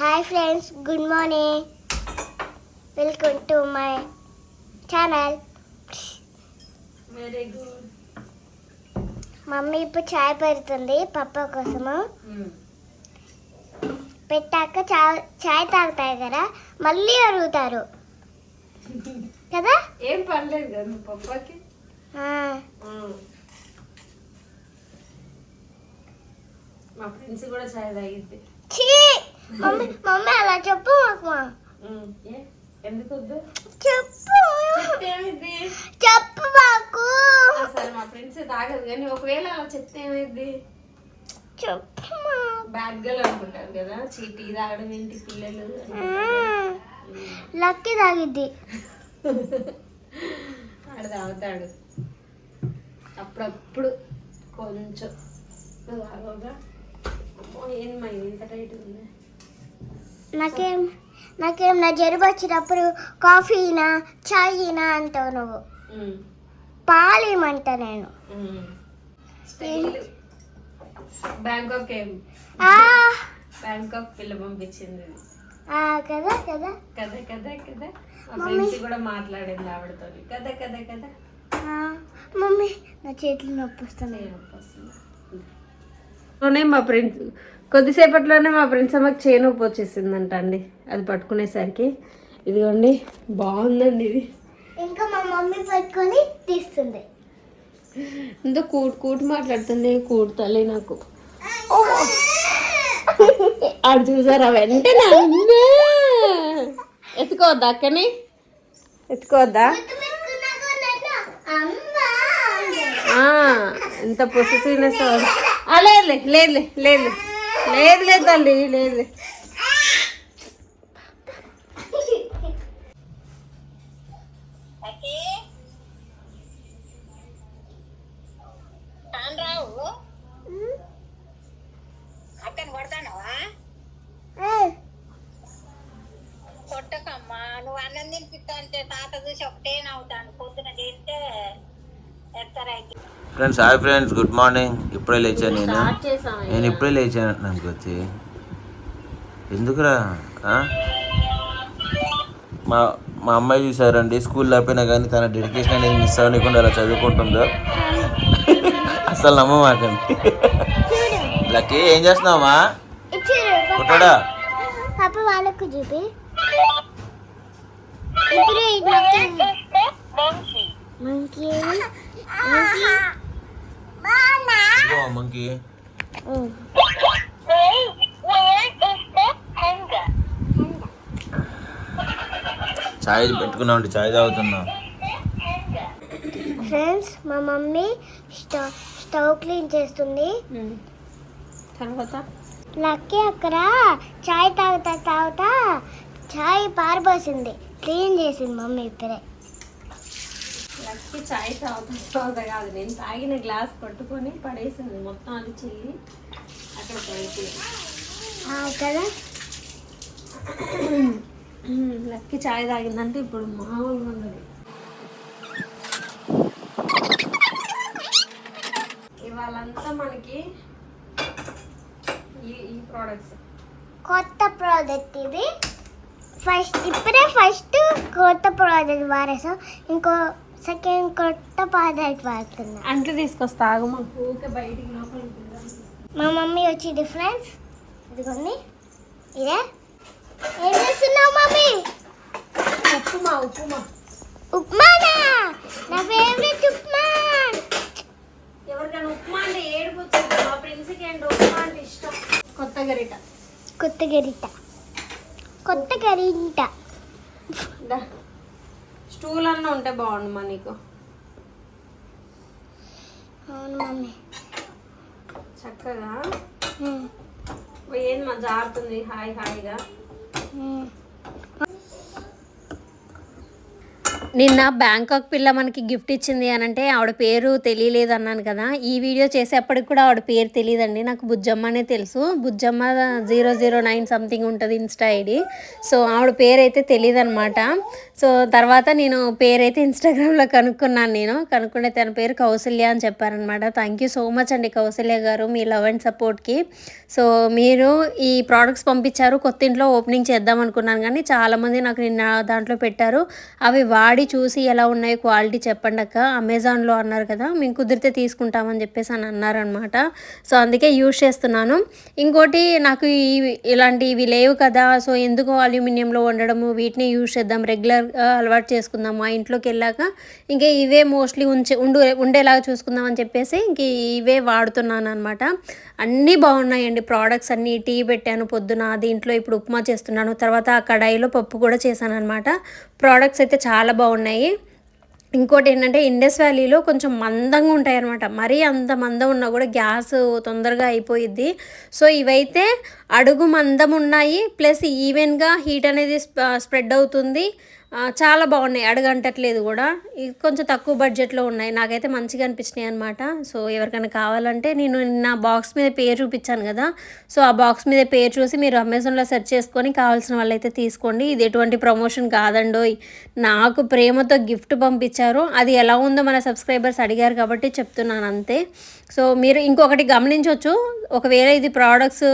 Hi friends good morning welcome to my channel very good mummy ఇప్పుడు చాయ్ పెడుతుంది పప్ప కోసము. పెట్టాక చాయ్ చాయ్ తాగుతాయి కదా మళ్ళీ అడుగుతారు. కదా? ఏం పర్లేదు కదా పప్పకి? ఆ, మా ఫ్రెండ్స్ కూడా చాయ్ తాగిద్ది. మమ్మీ మమ్మీ అలా చెప్పు మాకు. ఎందుకు చెప్పు. ఏమైంది చెప్పు మాకు. సరే మా ఫ్రెండ్స్ తాగదు కానీ ఒకవేళ అలా చెప్తే ఏమైంది? చెప్పు బ్యాడ్ గర్ల్ అనుకుంటారు కదా చీటీ తాగడం ఏంటి పిల్లలు. లక్కీ తాగిద్ది. ఆడు తాగుతాడు. అప్పుడప్పుడు కొంచెం. తాగవుగా అమ్మో ఏం మా ఇంత టైట్ ఉంది? నాకేం నాకేం నా జలుబు వచ్చినప్పుడు కాఫీనా చాయ్నా అంటావు నువ్వు. పాలేమంట నేను? బ్యాంకాక్ ఏం? బ్యాంకాక్ పిల్ల పంపించింది. కదా కదా. కదా కదా కదా. మమ్మీ. కూడా మాట్లాడింది ఆవిడతో కదా కదా కదా. మమ్మీ నా చేతులు నొప్పి వస్తున్నాయి. లోనే మా ఫ్రెండ్స్ కొద్దిసేపట్లోనే మా ఫ్రెండ్స్ అమ్మకి చేయి నొప్పి వచ్చేసిందంట అండి అది పట్టుకునేసరికి. ఇదిగోండి బాగుందండి ఇది. ఇంకా మా మమ్మీ పట్టుకొని తీస్తుంది. ఎంతో కూటు కూటు మాట్లాడుతుంది కూడుతలే నాకు. ఆడు చూసారా వెంటనే! ఎత్తుకోవద్దా అక్కని? ఎత్తుకోవద్దా? ఎంత పొసెసివ్నెస్ లేదులే లేదులే లేదు లేదు లేదు తల్లి లేదు కొట్టకమ్మా నువ్వు అన్నం తినిపిస్తా అంటే తాత చూసి ఒకటే నవ్వుతాను పొద్దున చేస్తే ఎత్తరైతే. Friends hi friends good morning ఇప్పుడే లేచాను నేను. నేను ఇప్పుడే లేచాను నాకు వచ్చి. ఎందుకురా? మా మా అమ్మాయి చూసారండి స్కూల్ అయిపోయినా కానీ తన డెడికేషన్ అనేది మిస్ అవ్వకుండా అలా చదువుకుంటుందో. అసలు నమ్మమాకండి లక్కీ ఏం చేస్తున్నావా వాళ్ళకు చూపి. ఇప్పుడు మంకీ మంకీ ఇదిగో మంకీ చాయ్ పెట్టుకున్నాం చాయ్ తాగుతున్నాం. ఫ్రెండ్స్ మా మమ్మీ స్టవ్ స్టవ్ క్లీన్ చేస్తుంది. తర్వాత? లక్కీ అక్కడ చాయ్ తాగుతా తాగుతా చాయ్ పారిపోసింది క్లీన్ చేసింది మమ్మీ ఇప్పుడే. లక్కి చాయ్ తాగుతా తాగుతా కాదు. నేను తాగిన గ్లాస్ పట్టుకొని పడేసింది మొత్తం అది చెల్లి అక్కడ కదా? లక్కి చాయ్ తాగిందంటే ఇప్పుడు మామూలుగా ఉండదు. ఇవాళంతా మనకి ఈ ఈ ప్రోడక్ట్స్ కొత్త ప్రోడక్ట్ ఇది. ఫస్ట్ ఇప్పుడే ఫస్ట్ కొత్త ప్రోడక్ట్ వాడేసాం. ఇంకో సెకండ్ కొత్త ప్రోడక్ట్ వాడుతున్నా. అంట్లు తీసుకొస్తా బయటికి. మా మమ్మీ వచ్చింది ఫ్రెండ్స్ ఇదిగోండి. ఇదే. ఏం చేస్తున్నావు మమ్మీ? ఉప్పుమా ఉప్పుమా ఉప్మానా? నా ఫేవరెట్ ఉప్మా. ఎవరికైనా ఉప్మా అంటే ఏడుపు వచ్చింది మా ఉప్మా అంటే ఇష్టం? కొత్త గరిట. కొత్త గరిట. కొత్త గరిట. దా. స్టూల్ అన్న ఉంటే బాగుండు మా నీకు? అవును మమ్మీ. చక్కగా? ఏంది మా జారుతుంది? హాయ్ హాయిగా. నిన్న బ్యాంకాక్ పిల్ల మనకి గిఫ్ట్ ఇచ్చింది అని అంటే ఆవిడ పేరు తెలియలేదు అన్నాను కదా. ఈ వీడియో చేసేప్పటికి కూడా ఆవిడ పేరు తెలియదండి. నాకు బుజ్జమ్మ అనే తెలుసు. Bujjamma zero zero nine something ఉంటుంది ఇన్స్టా ఐడి. సో ఆవిడ పేరు అయితే తెలియదు అనమాట సో తర్వాత నేను పేరైతే ఇన్స్టాగ్రామ్లో కనుక్కున్నాను నేను. కనుక్కుంటే తన పేరు కౌసల్య అని చెప్పారనమాట థ్యాంక్ యూ సో మచ్ అండి కౌసల్య గారు మీ లవ్ అండ్ సపోర్ట్కి సో మీరు ఈ ప్రోడక్ట్స్ పంపించారు. కొత్త ఇంట్లో ఓపెనింగ్ చేద్దాం అనుకున్నాను కానీ చాలామంది నాకు నిన్న దాంట్లో పెట్టారు. అవి వాడి చూసి ఎలా ఉన్నాయి క్వాలిటీ చెప్పండి అక్క. అమెజాన్లో అన్నారు కదా మేము కుదిరితే తీసుకుంటామని చెప్పేసి అని అన్నారనమాట సో అందుకే యూజ్ చేస్తున్నాను. ఇంకోటి నాకు ఈ ఇలాంటి ఇవి లేవు కదా సో ఎందుకు అల్యూమినియంలో వండడము వీటిని యూజ్ చేద్దాం రెగ్యులర్గా అలవాటు చేసుకుందాం మా ఇంట్లోకి వెళ్ళాక ఇంకా ఇవే మోస్ట్లీ ఉంచే ఉండు ఉండేలాగా చూసుకుందాం అని చెప్పేసి ఇంక ఇవే వాడుతున్నాను అనమాట అన్నీ బాగున్నాయండి ప్రోడక్ట్స్ అన్నీ టీ పెట్టాను పొద్దున దీంట్లో ఇప్పుడు ఉప్మా చేస్తున్నాను తర్వాత ఆ కడాయిలో పప్పు కూడా చేశాను అనమాట ప్రోడక్ట్స్ అయితే చాలా బాగున్నాయి. ఇంకోటి ఏంటంటే ఇండస్ వ్యాలీలో కొంచెం మందంగా ఉంటాయి అనమాట మరీ అంత మందం ఉన్నా కూడా గ్యాస్ తొందరగా అయిపోయిద్ది. సో ఇవైతే అడుగు మందం ఉన్నాయి. ప్లస్ ఈవెన్గా హీట్ అనేది స్ప్రెడ్ అవుతుంది. చాలా బాగున్నాయి. అడగంటట్లేదు కూడా. కొంచెం తక్కువ బడ్జెట్లో ఉన్నాయి. నాకైతే మంచిగా అనిపించినాయి అనమాట సో ఎవరికైనా కావాలంటే నేను నా బాక్స్ మీద పేరు చూపించాను కదా. సో ఆ బాక్స్ మీద పేరు చూసి మీరు అమెజాన్లో సెర్చ్ చేసుకొని కావాల్సిన వాళ్ళైతే తీసుకోండి. ఇది ఎటువంటి ప్రమోషన్ కాదండోయ్. నాకు ప్రేమతో గిఫ్ట్ పంపించారు. అది ఎలా ఉందో మన సబ్స్క్రైబర్స్ అడిగారు కాబట్టి చెప్తున్నాను అంతే. సో మీరు ఇంకొకటి గమనించవచ్చు ఒకవేళ ఇది ప్రోడక్ట్స్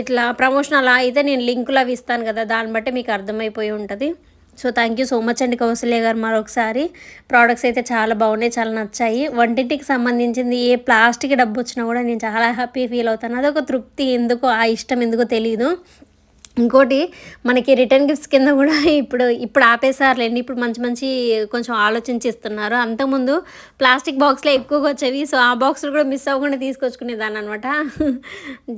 ఇట్లా ప్రమోషన్ అలా అయితే నేను లింకులు అవి ఇస్తాను కదా. దాన్ని బట్టి మీకు అర్థమైపోయి ఉంటుంది. So thank you so much అండి కౌశల్య గారు మరొకసారి. ప్రోడక్ట్స్ అయితే చాలా బాగున్నాయి చాలా నచ్చాయి. వంటింటికి సంబంధించింది ఏ ప్లాస్టిక్ డబ్బు వచ్చినా కూడా నేను చాలా హ్యాపీ ఫీల్ అవుతాను. అదొక తృప్తి ఎందుకో ఆ ఇష్టం ఎందుకో తెలియదు ఇంకోటి మనకి రిటర్న్ గిఫ్ట్స్ కింద కూడా ఇప్పుడు ఇప్పుడు ఆపేసారులేండి ఇప్పుడు మంచి మంచి కొంచెం ఆలోచించి ఇస్తున్నారు. అంతకుముందు ప్లాస్టిక్ బాక్స్లో ఎక్కువగా వచ్చేవి. సో ఆ బాక్సులు కూడా మిస్ అవ్వకుండా తీసుకొచ్చుకునేదాన్ని అనమాట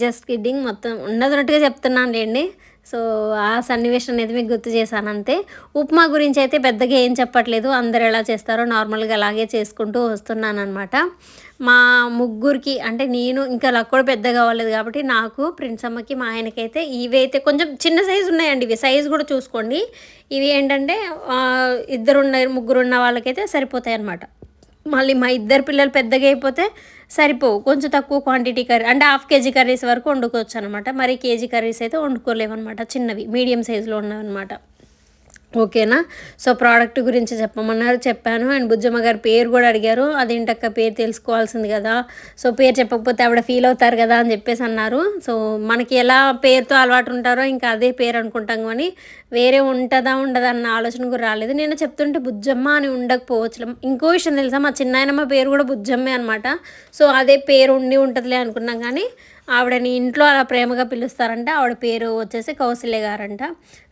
జస్ట్ కిడ్డింగ్ మొత్తం ఉన్నదన్నట్టుగా చెప్తున్నాను లేండి సో ఆ సన్నివేశం అనేది మీకు గుర్తు చేశాను అంతే ఉప్మా గురించి అయితే పెద్దగా ఏం చెప్పట్లేదు. అందరు ఎలా చేస్తారో నార్మల్గా అలాగే చేసుకుంటూ వస్తున్నాను అనమాట మా ముగ్గురికి అంటే నేను ఇంకా నాకు కూడా పెద్దగా అవ్వలేదు కాబట్టి నాకు ప్రిన్స్ అమ్మకి మా ఆయనకైతే ఇవి అయితే కొంచెం చిన్న సైజు ఉన్నాయండి ఇవి. సైజు కూడా చూసుకోండి. ఇవి ఏంటంటే ఇద్దరున్న ఇద్దరు ఉన్న ముగ్గురు ఉన్న వాళ్ళకైతే సరిపోతాయి అన్నమాట మళ్ళీ మా ఇద్దరు పిల్లలు పెద్దగా అయిపోతే సరిపోవు. కొంచెం తక్కువ క్వాంటిటీ కర్రీ అంటే హాఫ్ కేజీ కర్రీస్ వరకు వండుకోవచ్చు అనమాట మరి కేజీ కర్రీస్ అయితే వండుకోలేము అనమాట చిన్నవి మీడియం సైజులో ఉన్నవన్నమాట. ఓకేనా? సో ప్రోడక్ట్ గురించి చెప్పమన్నారు చెప్పాను. అండ్ బుజ్జమ్మ గారి పేరు కూడా అడిగారు. అదేంటక్క పేరు తెలుసుకోవాల్సింది కదా. సో పేరు చెప్పకపోతే ఆవిడ ఫీల్ అవుతారు కదా అని చెప్పేసి అన్నారు. సో మనకి ఎలా పేరుతో అలవాటు ఉంటారో ఇంకా అదే పేరు అనుకుంటాం కానీ వేరే ఉంటుందా ఉండదా అన్న ఆలోచన కూడా రాలేదు. నేను చెప్తుంటే బుజ్జమ్మ అని ఉండకపోవచ్చు ఇంకో విషయం తెలుసా? మా చిన్నాయనమ్మ పేరు కూడా బుజ్జమ్మే అనమాట సో అదే పేరు ఉండి ఉంటుందిలే అనుకున్నాం కానీ ఆవిడని ఇంట్లో అలా ప్రేమగా పిలుస్తారంట. ఆవిడ పేరు వచ్చేసి కౌశల్య గారంట.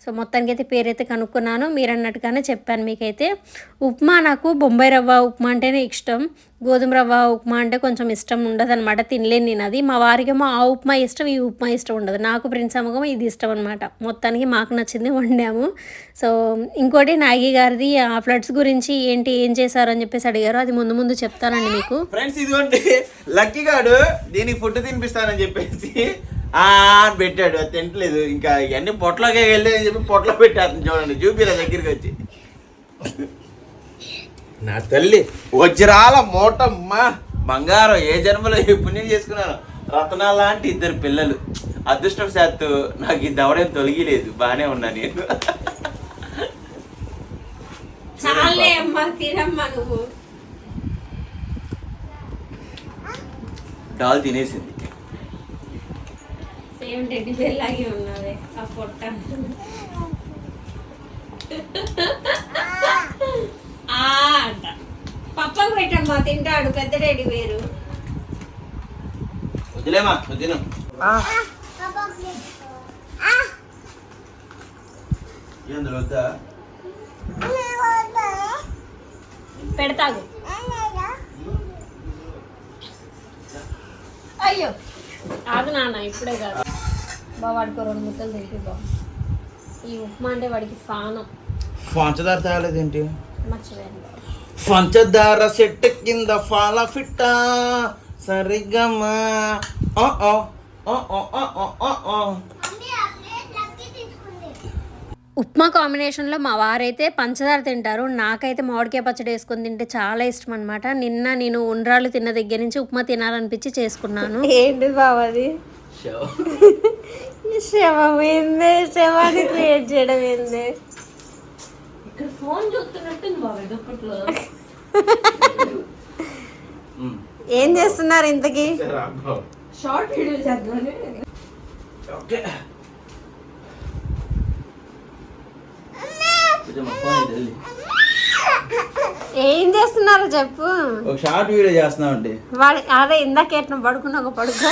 సో మొత్తానికి అయితే పేరైతే కనుక్కున్నాను. మీరు అన్నట్టుగానే చెప్పాను మీకైతే. ఉప్మా నాకు బొంబాయి రవ్వ ఉప్మా అంటేనే ఇష్టం. గోధుమ రవ్వ ఉప్మా అంటే కొంచెం ఇష్టం ఉండదు అనమాట తినలేను నేను అది. మా వారికేమో ఆ ఉప్మా ఇష్టం ఈ ఉప్మా ఇష్టం ఉండదు. నాకు ప్రిన్స్ అమ్మకం ఇది ఇష్టం అనమాట మొత్తానికి మాకు నచ్చింది వండాము. సో ఇంకోటి నాగి గారిది ఆ ఫ్లడ్స్ గురించి ఏంటి ఏం చేశారు అని చెప్పేసి అడిగారు. అది ముందు ముందు చెప్తానండి మీకు. ఫ్రెండ్స్ ఇదిగోండి. లక్కీ గాడు దీనికి ఫుడ్ తినిపిస్తానని చెప్పేసి అని పెట్టాడు. అది తింటలేదు ఇంకా ఇవన్నీ పొట్లకే వెళ్ళి అని చెప్పి పొట్ల పెట్టారు చూడండి. చూపిరా దగ్గరికి వచ్చి. నా తల్లి. వజ్రాల మూటమ్మ. బంగారం ఏ జన్మలో ఏ పుణ్యం చేసుకున్నాను. రత్నాల లాంటి ఇద్దరు పిల్లలు. అదృష్టవశాత్తు నాకు ఈ దవడేం తొలగిలేదు. బాగానే ఉన్నా నేను. చాలే అమ్మా తినమ్మా నువ్వు. డాల్ తినేసింది. సేమ్ టెడ్డి ఉన్నది ఆ పొట్ట. ఆ అంట. పప్పకు పెట్టమ్మా తింటాడు పెద్ద టెడ్డి బేరు వదిలేమా పెడతాగు అయ్యో. ఆగు నాన్న ఇప్పుడే కాదు. బాగా వాడికి రెండు ముద్దలు తింటే బా ఈ ఉప్మా అంటే వాడికి ఫానం పంచదార తేలేదేంటి. పంచదార సెట్ కింద ఫాల ఫిట్ట. సరిగమా ఓ ఓ ఓ ఓ ఓ ఉప్మా కాంబినేషన్లో మా వారైతే పంచదార తింటారు. నాకైతే మామిడికాయ పచ్చడి వేసుకొని తింటే చాలా ఇష్టం అనమాట నిన్న నేను ఉండ్రాళ్ళు తిన్న దగ్గర నుంచి ఉప్మా తినాలనిపించి చేసుకున్నాను. ఏంటి బాబాది ఏంది శవాన్ని క్రియేట్ చేయడం ఏంది? ఏం చేస్తున్నారు ఇంతకీ? ఫోన్ ఇటు వెళ్ళి. ఏం చేస్తున్నారు చెప్పు. ఒక షార్ట్ వీడియో చేస్తున్నామండి. వాడు అదే ఇందాక ఎట్లా పడుకున్నా ఒక పడుకో.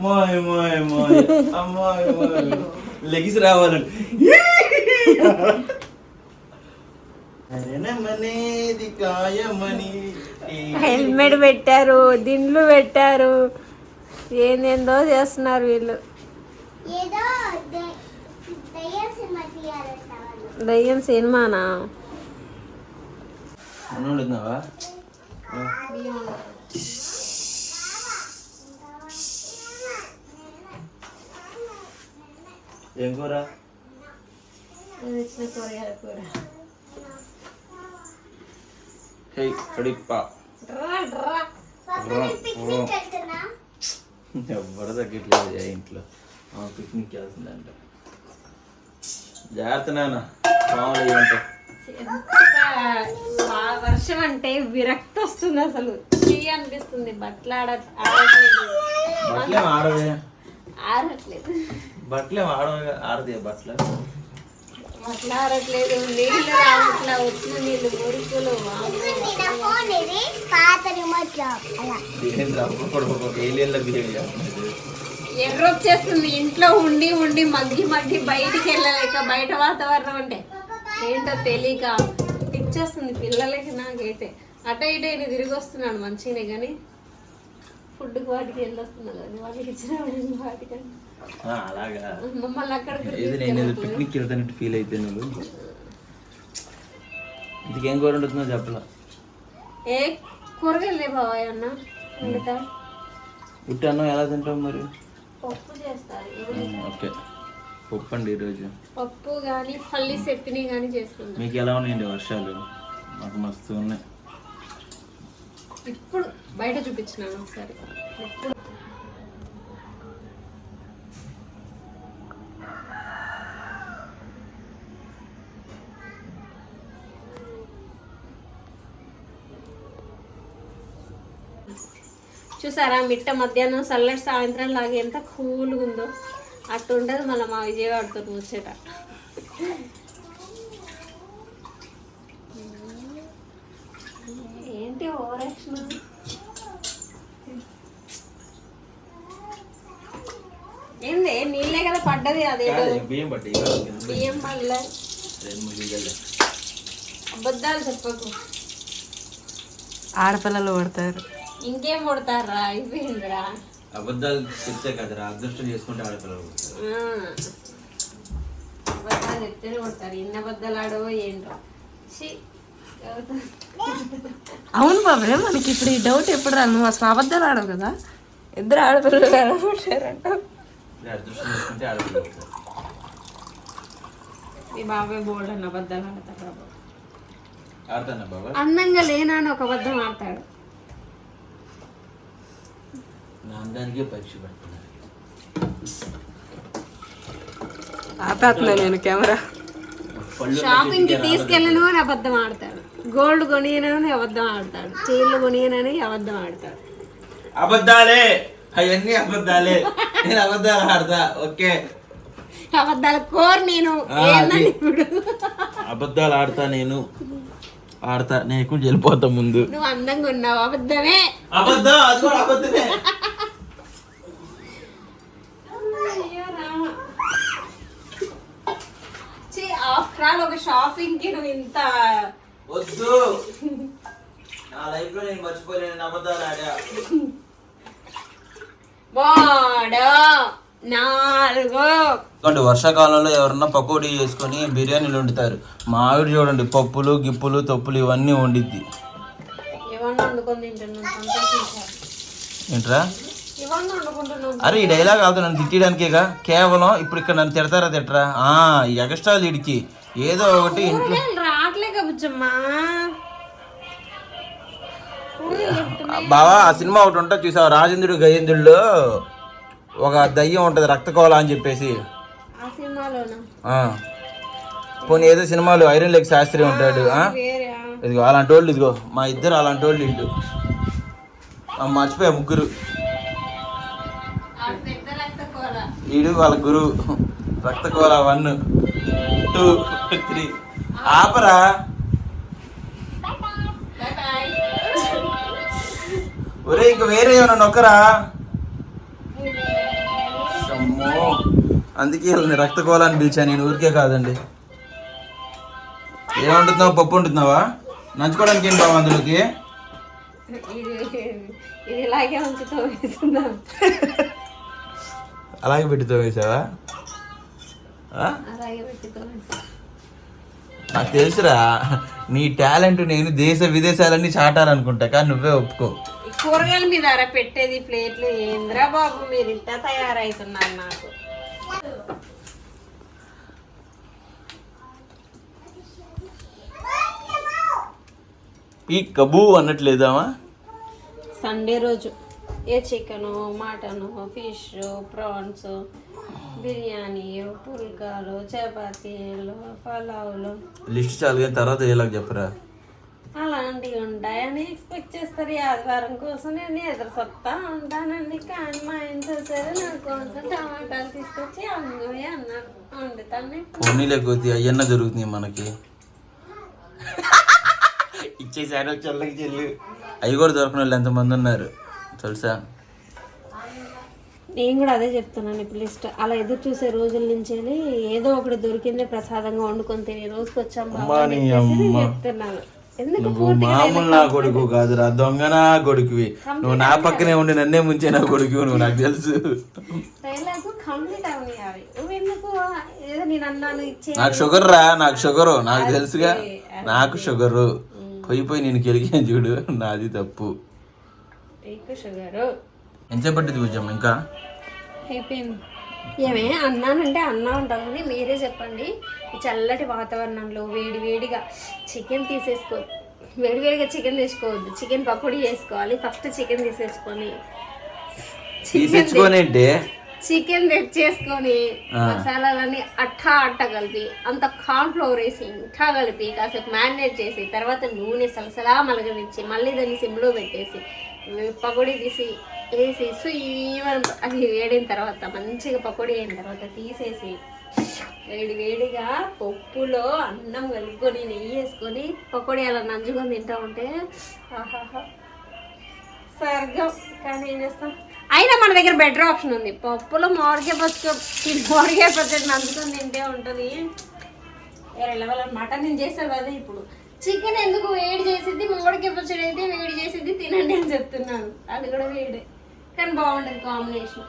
మోయ్ మోయ్ మోయ్. అమ్మాయ్ మోయ్ లెగిసి రావాలండి మరణమనేది కాయమని హెల్మెట్ పెట్టారు దిండ్లు పెట్టారు. ఏందేందో చేస్తున్నారు వీళ్ళు. దయ్యం సినిమానా? అన్నం ఏం కూర? హే కడిప్ప. ఎవ్వరు తగ్గట్లేదు ఇంట్లో. ఆ పిక్నిక్ వెళ్తుందంట. జాగ్రత్త నాన్న వర్షం అంటే విరక్తి వస్తుంది అసలు. అనిపిస్తుంది బట్టలు ఆడ ఆడట్లేదు. ఆడట్లేదు బట్టలేం ఆడవే ఆడదే బట్టలు. బట్టలు ఆడట్లేదు నీళ్ళు రావట్లా వచ్చిన నీళ్ళు మురుకులు ఇది ఇంట్లో ఉండి ఉండి మగ్గి మగ్గి బయటికి వెళ్ళలేక బయట వాతావరణం అంటే ఏంటో తెలియక పిచ్చేస్తుంది పిల్లలకి నాకైతే. అట ఇటు ఇటు తిరిగి వస్తున్నాడు మంచిగానే కానీ ఫుడ్కి వాటికి వెళ్ళొస్తున్నాడు అది వాటికి ఇచ్చిన వాటికి. అలాగా. మమ్మల్ని అక్కడికి ఏది నేను ఏదో పిక్నిక్ వెళ్తానట్టు ఫీల్ అయితే నువ్వు. ఇంతకేం కూర వండుతుందో చెప్పలా ఏ కూరగాయలు బాబాయ్ అన్న వండుతా. ఉట్టి అన్నం ఎలా తింటాం మరి? పప్పు చేస్తారు? ఓకే. పప్పు అండి ఈరోజు. పప్పు కానీ పల్లి చెప్పిని కానీ చేసుకుంటాం. మీకు ఎలా ఉన్నాయండి వర్షాలు? మాకు మస్తు ఉన్నాయి. ఇప్పుడు బయట చూపించినాను ఒకసారి. ఇప్పుడు చూసారా? మిట్ట మధ్యాహ్నం చల్లటి సాయంత్రం లాగా ఎంత కూల్గా ఉందో. అట్టు ఉండదు మళ్ళీ మా విజయవాడతో ముచ్చట ఏంటి ఓవర్ యాక్షన్ ఏంది? నీళ్ళే కదా పడ్డది అదేదో. బియ్యం బియ్యం. పడలే. అబద్ధాలు చెప్పకు. ఆడపిల్లలు పడతారు ఇంకేం కొడతారా? అయిపోయిందిరా. అబద్ధాలు చెప్తే కదరా అదృష్టం చేసుకుంటే ఆడపిల్లలు. అబద్ధాలు చెప్తేనే కొడతారు. ఎన్ని అబద్ధాలు ఆడవో ఏంటో? అవును బాబే మనకి ఇప్పుడు ఈ డౌట్ ఎప్పుడు రా నువ్వు అసలు అబద్ధాలు ఆడవు కదా. ఇద్దరు ఆడపిల్లలు అవుతారు. మీ బాబాయ్ బోల్డ్ అని అబద్ధాలు ఆడతారు బాబా. అందంగా లేనా అని ఒక అబద్ధం ఆడతాడు. నా అందానికే పరీక్ష పెడుతున్నారు. ఆపేస్తున్నా నేను కెమెరా. పళ్ళు షాపింగ్కి తీసుకెళ్ళను అని అబద్ధం ఆడతాడు. గోల్డ్ కొనియను అని అబద్ధం ఆడతాడు. చీరలు కొనియనని అబద్ధం ఆడతాడు. అబద్ధాలే! అవన్నీ అబద్ధాలే. నేను అబద్ధాలు ఆడతా. ఓకే. అబద్ధాల కోర్ నేను. ఇప్పుడు? అబద్ధాలు ఆడతా నేను. ఆడతా. నేను ఎక్కువ వెళ్ళిపోతా ముందు. నువ్వు అందంగా ఉన్నావు. అబద్ధమే. అబద్ధం. అది కూడా అబద్ధమే. ఆల్ ఒక షాపింగ్కి నువ్వు ఇంత వద్దు. నా లైఫ్లో నేను మర్చిపోలేను అబద్ధాలు ఆడా. వాడో నాలుగో. చూడండి వర్షాకాలంలో ఎవరన్నా పకోడీ చేసుకొని బిర్యానీలు వండుతారు. మా ఆవిడ చూడండి పప్పులు గిప్పులు తప్పులు ఇవన్నీ వండిద్ది. ఏమన్నా వండుకొని తింటున్నాను సంతోషించాలి ఏంట్రా? ఇవన్నీ అరే ఈ డైలాగ్ అవుతుంది నన్ను తిట్టడానికేగా కేవలం ఇప్పుడు ఇక్కడ నన్ను తిడతారా తిట్టరా? ఈ ఎక్స్ట్రా లీడికి ఏదో ఒకటి ఇంట్లో బావా ఆ సినిమా ఒకటి ఉంటుంది చూసావా? రాజేంద్రుడు గజేంద్రుల్లో ఒక దయ్యం ఉంటుంది రక్తకోల అని చెప్పేసి. ఆ సినిమాలోనా? ఆ. పోనీ ఏదో సినిమాలు ఐరన్ లెగ్ శాస్త్రి ఉంటాడు. ఇదిగో అలాంటి వాళ్ళు ఇదిగో మా ఇద్దరు అలాంటి వాళ్ళు ఇల్లు ఆ, మర్చిపోయా ముగ్గురు. వీడు వాళ్ళ గురువు. రక్తకోల వన్. టూ త్రీ ఆపరా. బాయ్ బాయ్ ఒరే ఇంక వేరే ఏమైనా నొక్కరా? అమ్మో. అందుకే వీళ్ళని రక్తకోల అని పిలిచా నేను ఊరికే కాదండి. ఏం వండుతున్నావు పప్పు వండుతున్నావా? నంచుకోవడానికి ఏం బావ అందులోకి? అలాగే పెట్టుతో వేసావా ఆ? అలాగే పెట్టుతూ వేస్తాను నాకు తెలుసురా నీ టాలెంట్ నేను దేశ విదేశాలన్నీ చాటాలనుకుంటా కానీ నువ్వే ఒప్పుకో. కూరగాయల మీద పెట్టేది ప్లేట్లు ఏంద్రా బాబు మీరు ఇంత తయారవుతున్నారు నాకు. ఈ కబూ అన్నట్లేదామా? సండే రోజు ఏ chicken mutton fish prawns biryani పుల్కాలు చపాతీలు పలావులు. లిస్ట్ చాలు కానీ తర్వాత ఏలాగ చెప్పరా? అలాంటివి ఉంటాయని ఎక్స్పెక్ట్ చేస్తారు. ఆదివారం కోసం నేను ఎదురు సత్తా ఉంటానండి. కానీ మా ఆయన చూసారు నా కోసం టమాటాలు తీసుకొచ్చి అమ్మవి అన్నారు వండుతాను. పోనీలే కొద్ది అయ్యన్న దొరుకుతుంది మనకి. ఇచ్చేసాను చల్లకి చెల్లి. అవి కూడా దొరకని వాళ్ళు ఎంతమంది ఉన్నారు? తెలుసా? నేను కూడా అదే చెప్తున్నాను. ఇప్పుడు లిస్ట్ అలా ఎదురు చూసే రోజుల నుంచి ఏదో ఒకటి దొరికిందే ప్రసాదంగా వండుకొని తినే రోజుకి వచ్చాం. చెప్తున్నాను. నువ్వు మామూలు నా కొడుకు కాదురా దొంగ నా కొడుకువి. నువ్వు నా పక్కనే ఉండి నన్నే ముంచే నా కొడుకు నువ్వు నాకు తెలుసు. నాకు షుగర్ రా నాకు షుగరు నాకు తెలుసుగా. నాకు షుగరు పోయి పోయి నేను గెలిగాను చూడు నాది తప్పు. షుగరు ఎంతసేపు పట్టింది పూజమ్మ ఇంకా? అయిపోయింది. ఏమే అన్నానంటే అన్నా ఉంటాం కానీ మీరే చెప్పండి. చల్లటి వాతావరణంలో వేడి వేడిగా చికెన్ తీసేసుకో వేడి వేడిగా చికెన్ తెచ్చుకోవద్దు చికెన్ పకోడీ చేసుకోవాలి. ఫస్ట్ చికెన్ తీసేసుకొని. తీసేసుకోనేంటి చికెన్ తెచ్చేసుకొని మసాలాలన్నీ అట్టా అట్ట కలిపి అంత కార్న్ ఫ్లోర్ వేసి ఇంకా కలిపి కాసేపు మ్యారినేట్ చేసి తర్వాత నూనె సలసలా మలగనిచ్చి మళ్ళీ దాన్ని సిమ్లో పెట్టేసి పకోడీ తీసి వేసి సుయ్యమని అది వేడిన తర్వాత మంచిగా పకోడీ అయిన తర్వాత తీసేసి వేడి వేడిగా పప్పులో అన్నం కలుపుకొని నెయ్యి వేసుకొని పకోడీ అలా నంజుకొని తింటా ఉంటే ఆహాహా. స్వర్గం. కానీ ఏం చేస్తాం? అయినా మన దగ్గర బెటర్ ఆప్షన్ ఉంది. పప్పులో మామిడికాయ పచ్చడి మామిడికాయ పచ్చడి నంచుకొని తింటే ఉంటుంది. వేరే లెవెల్ అనమాట నేను చేసేది అదే ఇప్పుడు. చికెన్ ఎందుకు వేడి చేసిద్ది? మామిడికాయ పచ్చడి అయితే వేడి చేసిద్ది తినండి అని చెప్తున్నాను. అది కూడా వేడే. కానీ బాగుంటుంది కాంబినేషన్.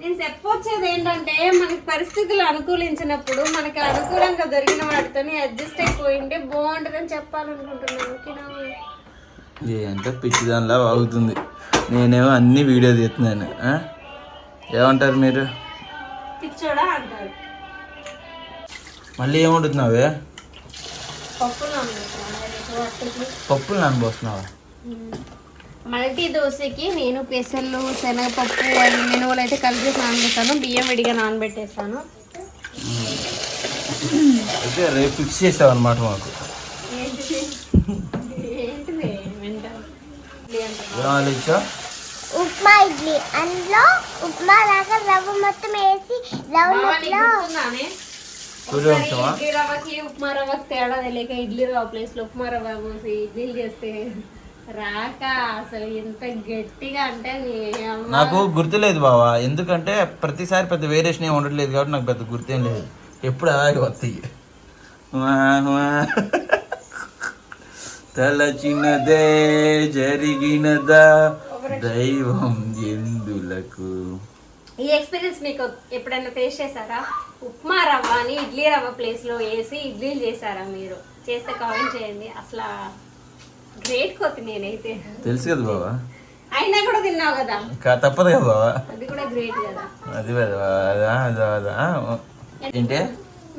నేను చెప్పొచ్చేది ఏంటంటే మనకి పరిస్థితులు అనుకూలించినప్పుడు మనకి అనుకూలంగా దొరికిన వాటితో అడ్జస్ట్ అయిపోయింటే బాగుంటుందని చెప్పాలనుకుంటున్నాను. ఓకేనా ఎంత పిచ్చిదానిలా వాగుతుంది. నేనేమో అన్ని వీడియో తీస్తున్నాను? ఏమంటారు మీరు? పిచ్చోడా అంటారు. మళ్ళీ ఏమంటున్నావే పప్పులో పప్పులు నానబోస్తున్నావా మల్టీ దోశకి నేను పెసర్లు శనగపప్పు అవి మినువులు అయితే కలిపి నానబెట్టాను బియ్యం విడిగా నానబెట్టేస్తాను. అయితే రేపు ఫిక్స్ చేసావు అనమాట మాకు ఉప్మా ఇడ్లీ. అందులో ఉప్మా లాగా రవ్వ మొత్తం వేసి రవ్వలో సూర్యవంశమా ఇడ్లీ రవ్వకి ఉప్మా రవ్వకి తేడా తెలియక ఇడ్లీ రవ్వ ప్లేస్లో ఉప్మా రవ్వ పోసి ఇడ్లీలు చేస్తే రాక అసలు ఎంత గట్టిగా అంటే నాకు గుర్తులేదు బావా. ఎందుకంటే ప్రతిసారి పెద్ద వేరియేషన్ ఏమి ఉండట్లేదు కాబట్టి నాకు పెద్ద గుర్తేం లేదు. ఎప్పుడు అలాగే వస్తాయి. తలచినదే జరిగినదా? దైవం ఎందులకు? ఈ ఎక్స్పీరియన్స్ మీకు ఎప్పుడైనా ఫేస్ చేశారా? ఉప్మా రవ్వ అని ఇడ్లీ రవ్వ ప్లేస్లో వేసి ఇడ్లీలు చేశారా మీరు? చేస్తే కామెంట్ చేయండి. అసలు గ్రేట్ కొత్త నేనైతే తెలుసు కదా బావా? అయినా కూడా తిన్నావు కదా? తప్పదు కదా బావా? అది కూడా గ్రేట్ కదా. అది ఏంటే?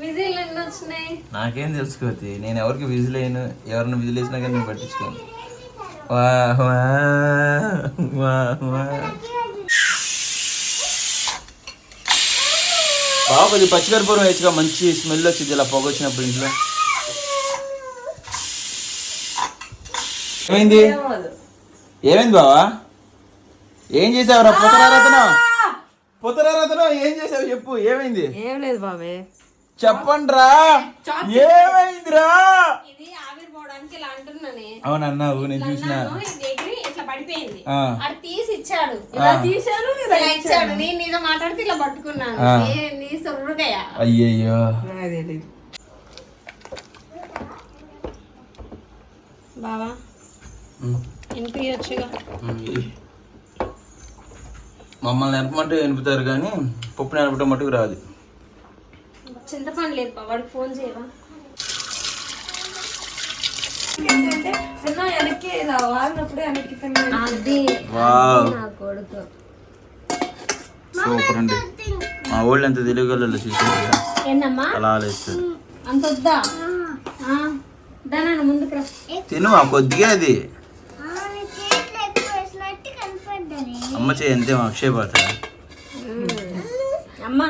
విజిల్ ఎన్ని వచ్చినాయి? నాకేం తెలుసుకోవద్ది నేను ఎవరికి విజిల్ వేయను ఎవరిని విజిల్ వేసినా కానీ నేను పట్టించుకోను. వా వా వా. బాగా కొద్దిగా పచ్చికర్పూరం వేసుగా మంచి స్మెల్ వచ్చింది. ఇలా పొగ వచ్చినప్పుడు ఇంట్లో. ఏమైంది? ఏమైంది బావా? ఏం చేసావురా? పుతరారతనం పుతరారతనం ఏం చేసావు చెప్పు ఏమైంది? ఏం లేదు బాబే. చెప్పండ్రా. ఏమైందిరా? ఇది ఆవిరి పోవడానికి ఇలా అంటున్నానే. అవునన్నావు నేను చూసిన. ఇట్లా పడిపోయింది. అది తీసి ఇచ్చాడు. ఆ. తీసాను ఇలా ఇచ్చాడు. నేను నీతో మాట్లాడితే ఇలా పట్టుకున్నాను. అయ్యయ్యో. మమ్మల్ని నినపమంటే నింపుతారు కానీ పప్పు నినపటం మటుకు రాదు. చింతపండు లేదు బా, వాడికి ఫోన్ చేయవా? ఏంటంటే తిన్నా వెనక్కి ఇలా వాడినప్పుడే వెనక్కి తిన్నా అది. వావ్. నా కొడుకు. సూపర్ అండి. మా వాళ్ళు ఎంత తెలియగలరు చూసారు ఏందమ్మా? అలా ఆలోచిస్తారు. అంత వద్దా? ఆ, దానా ముందుకు రా. తిను ఆ కొద్దిగా అది అమ్మ చేయి అంతే అక్షయ పాత్ర అమ్మా.